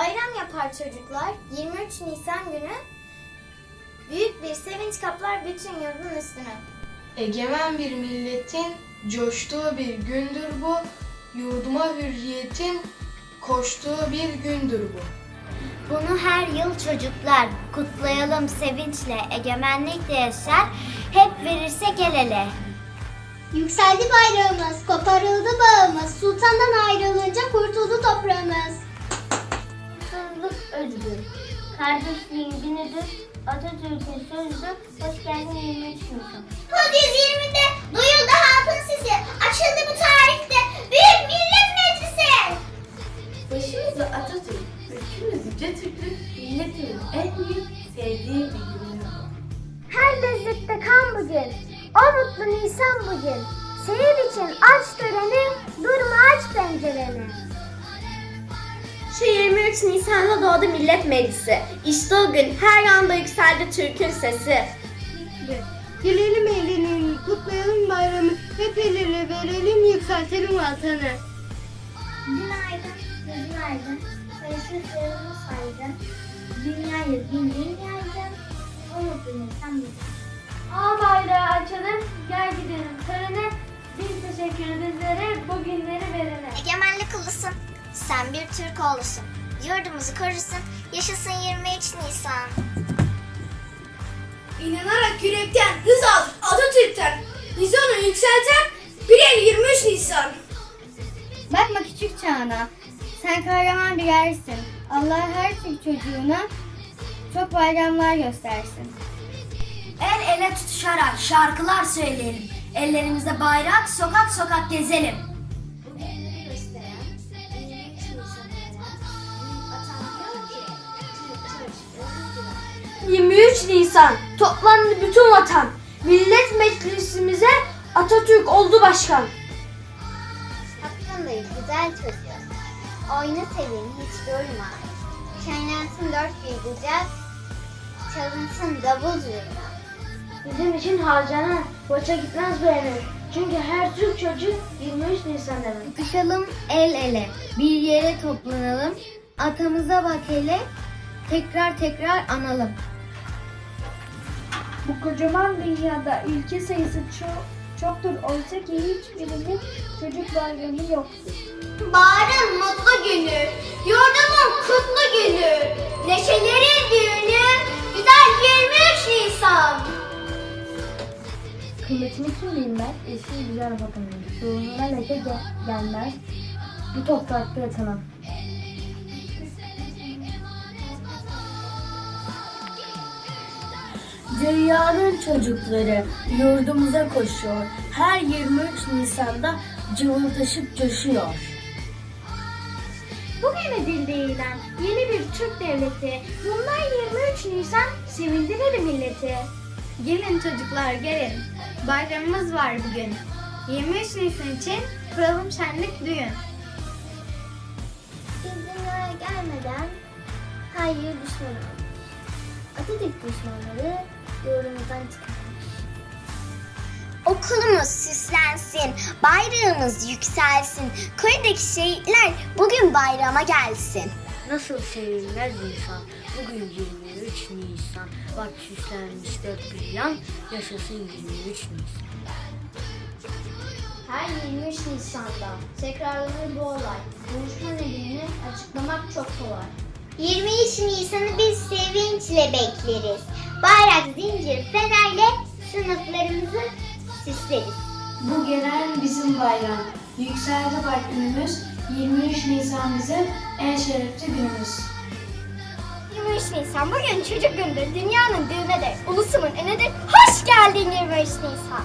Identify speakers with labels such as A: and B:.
A: Bayram yapar çocuklar. 23 Nisan günü büyük bir sevinç kaplar bütün yurdun üstünü.
B: Egemen bir milletin coştuğu bir gündür bu. Yurduma hürriyetin koştuğu bir gündür bu.
A: Bunu her yıl çocuklar kutlayalım sevinçle, egemenlikle yaşar. Hep verirsek el ele.
C: Yükseldi bayrağımız, koparıldı bağımız, sultandan ayrılınca kurtuldu.
A: Öldür. Kardeşliğin günüdür. Atatürk'ün sözü. Hoş geldin 23 Nisan.
C: Kod 120'de duyuldu halkın sesi. Açıldı bu tarihte Büyük Millet Meclisi.
D: Başımızda Atatürk, ülkemiz yüce Türklük, milletimin en büyük sevdiği bir günü.
C: Her lezzette kan bugün. O mutlu Nisan bugün. Seyir için aç töreni, durma aç pencereni.
A: Şu 23 Nisan'da doğdu Millet Meclisi. İşte o gün her yanda yükseldi Türk'ün sesi.
E: Gülelim eğlenelim, kutlayalım bayramı, hep el ele verelim, yükseltelim vatanı.
C: Günaydın, gözün aydın. Sayısız yarımı saydın. Dünyayı yaydın. O mutlu Nisan bugün.
F: Al bayrağı açalım, gel gidelim törene. Bin teşekkür bizlere bu günleri verene.
C: Egemenlik ulusun, sen bir Türk oğlusun. Yurdumuzu korursun, yaşasın 23 Nisan.
E: İnanarak yürekten, hız al Atatürk'ten, Nisan'ı yükselten bir el 23 Nisan.
F: Bakma küçük çağına, sen kahraman bir yersin. Allah her Türk çocuğuna çok bayramlar göstersin.
A: El ele tutuşarak şarkılar söyleyelim. Ellerimizde bayrak sokak sokak gezelim.
E: 23 Nisan toplandı bütün vatan. Millet Meclisimize Atatürk oldu başkan.
C: Hakkındayız güzel çocuğum. Oyna sevin hiç durma. Şenlensin dört bir bucak. Çalınsın davul zurna.
F: Bizim için harcanan boşa gitmez bu emek. Çünkü her Türk çocuğu 23 Nisan demek.
A: Tutuşalım el ele. Bir yere toplanalım. Atamıza bak hele. Tekrar tekrar analım.
F: Bu kocaman dünyada ülke sayısı çok çoktur. Oysa ki hiçbirinin çocuk bayramı yoktur.
C: Baharın mutlu günü, yurdumun kutlu günü, neşelerin düğünü, güzel 23 Nisan.
F: Kıymetini kim bilmez, eski güzel vatanın. Ruhuna leke gel- gelmez, bu toprakta yatanan.
E: Dünyanın çocukları yurdumuza koşuyor. Her 23 Nisan'da cıvıl taşıp coşuyor.
F: Bugün edildi ilan, yeni bir Türk devleti. Bundan 23 Nisan sevindirir milleti.
A: Gelin çocuklar gelin. Bayramımız var bugün. 23 Nisan için kuralım şenlik düğün.
C: Biz dünyaya gelmeden hayır düşman olmuş. Atatürk düşmanları yurdumuzdan çıkarmış. Okulumuz süslensin, bayrağımız yükselsin. Köydeki şehitler bugün bayrama gelsin.
E: Nasıl sevilmez insan Bugün 23 Nisan Bak süslenmiş dört bir yan Yaşasın 23 Nisan
A: Her 23 Nisan'da tekrarlanır bu olay. Buluşma nedenini açıklamak çok kolay.
C: 23 Nisan'ı biz sevinçle bekleriz. Bayrak, zincir, fenerle sınıflarımızı süsleriz.
B: Bu gelen bizim bayram. Yükseldi bak günümüz. 23 Nisan bizim en şerefli günümüz.
C: 23 Nisan bugün çocuk gündür, dünyanın düğünüdür, ulusumun önüdür. Hoş geldin 23 Nisan.